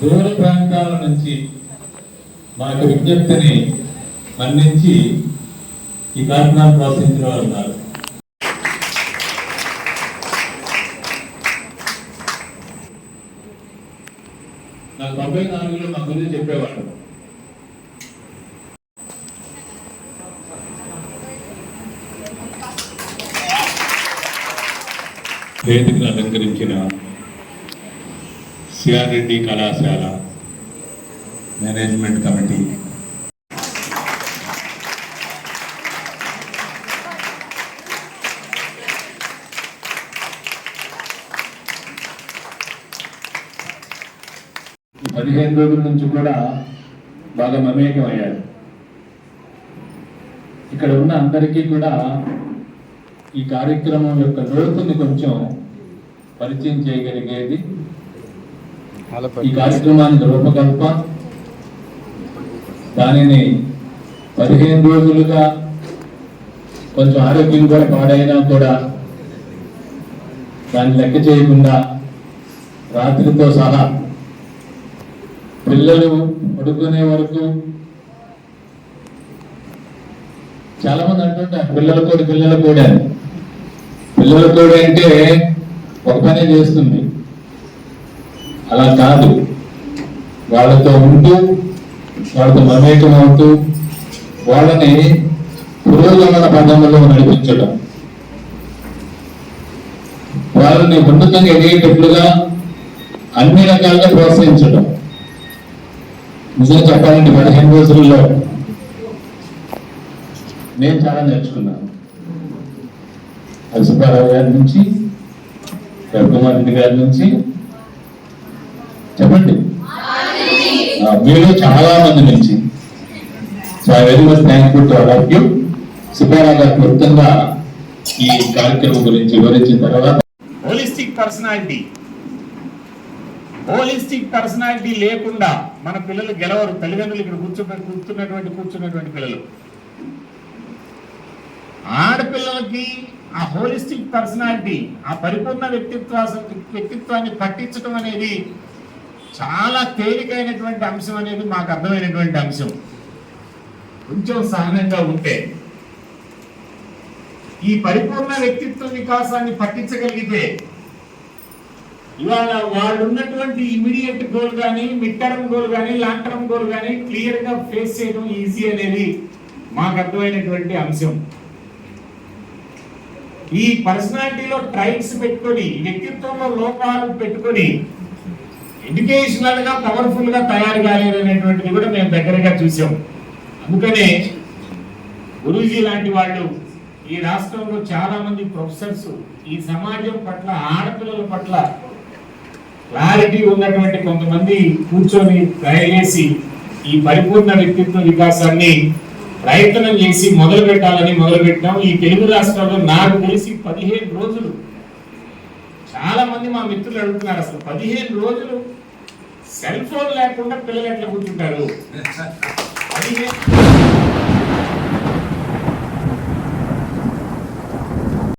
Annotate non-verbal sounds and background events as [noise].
దూర ప్రాంతాల నుంచి మాకు విజ్ఞప్తిని మన్నించి ఈ కార్యక్రమం ప్రోత్సహించిన వారు ఉన్నారు. నాకు తొంభై నాలుగులో మా గురించి చెప్పేవాడు. వేదికను అలంకరించిన సిఆర్ రెడ్డి కళాశాల మేనేజ్మెంట్ కమిటీ. పదిహేను రోజుల నుంచి కూడా బాగా మమేకం ఇక్కడ ఉన్న అందరికీ కూడా ఈ కార్యక్రమం యొక్క లోతుని కొంచెం పరిచయం చేయగలిగేది ఈ కార్యక్రమానికి రూపకల్ప దానిని పదిహేను రోజులుగా కొంచెం ఆరోగ్యం కూడా పాడైనా కూడా దాన్ని లెక్క చేయకుండా రాత్రితో సహా పిల్లలు పడుకునే వరకు చాలా మంది అంటుంటారు పిల్లల కోడి పిల్లల కోడి. అని పిల్లల కోడి అంటే ఒక పనే చేస్తుంది. అలా కాదు. వాళ్ళతో ఉంటూ వాళ్ళతో మమేకం అవుతూ వాళ్ళని పురోగమన పదంలో నడిపించడం వాళ్ళని ఉన్నతంగా ఎదిగేటట్లుగా అన్ని రకాలుగా ప్రోత్సహించడం నిజంగా చెప్పాలంటే పదిహేను రోజుల్లో నేను చాలా నేర్చుకున్నాను. అది సుబ్బారావు గారి నుంచి రఘుమారెడ్డి గారి నుంచి చెప్పండి. ఆ, మీలో చాలా మంది నుంచి. So I very much thankful to all of you Subbarao garu క్లుప్తంగా ఈ కార్యక్రమం గురించి వివరించిన తర్వాత హోలిస్టిక్ పర్సనాలిటీ హోలిస్టిక్ పర్సనాలిటీ లేకుండా మన పిల్లలు గెలవరు. తల్లిదండ్రులు ఇక్కడ కూర్చున్న కూర్చున్నటువంటి కూర్చున్నటువంటి పిల్లలు. ఆడపిల్లలకి ఆ హోలిస్టిక్ పర్సనాలిటీ ఆ పరిపూర్ణ వ్యక్తిత్వ వ్యక్తిత్వాన్ని పట్టించడం అనేది చాలా తేలికైనటువంటి అంశం అనేది మాకు అర్థమైనటువంటి అంశం. కొంచెం సహనంగా ఉంటే ఈ పరిపూర్ణ వ్యక్తిత్వ వికాసాన్ని పట్టించగలిగితే ఇవాళ వాళ్ళు ఉన్నటువంటి ఇమీడియట్ గోల్ కానీ మిడ్ టర్మ్ గోల్ కానీ లాంగ్ టర్మ్ గోల్ కానీ క్లియర్గా ఫేస్ చేయడం ఈజీ అనేది మాకు అర్థమైనటువంటి అంశం. ఈ పర్సనాలిటీలో ట్రైట్స్ పెట్టుకొని వ్యక్తిత్వంలో లోపాలు పెట్టుకొని ఎడ్యుకేషనల్గా పవర్ఫుల్గా తయారు కాలేదనేటువంటిది కూడా మేము దగ్గరగా చూసాం. అందుకనే గురూజీ లాంటి వాళ్ళు ఈ రాష్ట్రంలో చాలా మంది ప్రొఫెసర్స్ ఈ సమాజం పట్ల ఆడపిల్లల పట్ల క్లారిటీ ఉన్నటువంటి కొంతమంది కూర్చొని దయచేసి ఈ పరిపూర్ణ వ్యక్తిత్వ వికాసాన్ని ప్రయత్నం చేసి మొదలు పెట్టాలని మొదలు పెట్టాం ఈ తెలుగు రాష్ట్రాల్లో నాకు తెలిసి పదిహేను రోజులు చాలా మంది మా మిత్రులు అడుగుతున్నారు అసలు పదిహేను రోజులు సెల్ ఫోన్ లేకుండా పిల్లలు ఎట్లా కూర్చుంటారు? [laughs] పదిహేను